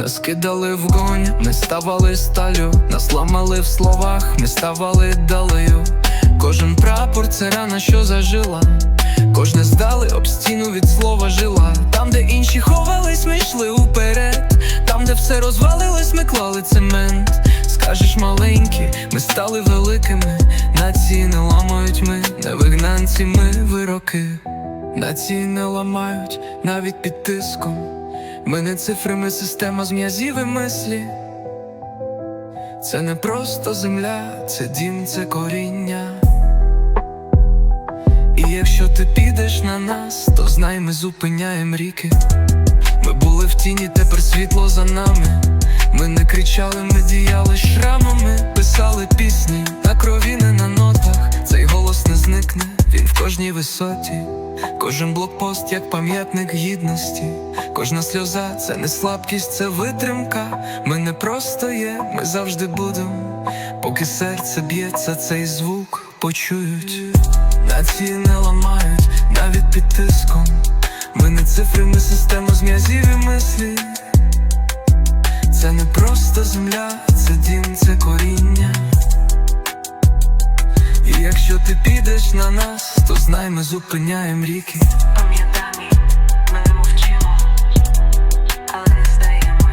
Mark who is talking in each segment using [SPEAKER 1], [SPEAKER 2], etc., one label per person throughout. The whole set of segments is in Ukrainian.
[SPEAKER 1] Нас кидали вогонь, ми ставали сталю, нас ламали в словах, ми ставали далею. Кожен прапор це рана, що зажила. Кожне здали об стіну від слова жила. Там, де інші ховались, ми йшли уперед. Там, де все розвалилось, ми клали цемент. Скажеш маленькі, ми стали великими. Нації не ламають ми, не вигнанці, ми вироки. Нації не ламають навіть під тиском. Ми не цифри, система з м'язів і мислі. Це не просто земля, це дім, це коріння. І якщо ти підеш на нас, то знай, ми зупиняємо ріки. Ми були в тіні, тепер світло за нами. Ми не кричали, ми діяли шрамами, писали пісні на крові, не на нотах. Цей голос не зникне, він в кожній висоті. Кожен блокпост, як пам'ятник гідності. Кожна сльоза це не слабкість, це витримка. Ми не просто є, ми завжди будемо. Поки серце б'ється, цей звук почують. Нації не ламають навіть під тиском. Ми не цифри, ми система з м'язів і мислі. Це не просто земля, їдеш на нас, то знай, ми зупиняємо ріки.
[SPEAKER 2] Пам'ятаємо, ми мовчимо, але здаємо.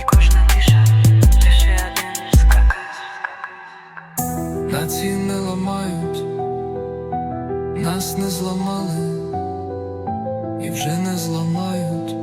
[SPEAKER 2] І кожна тиша лише один скакав.
[SPEAKER 1] Нації ламають, нас не зламали і вже не зламають.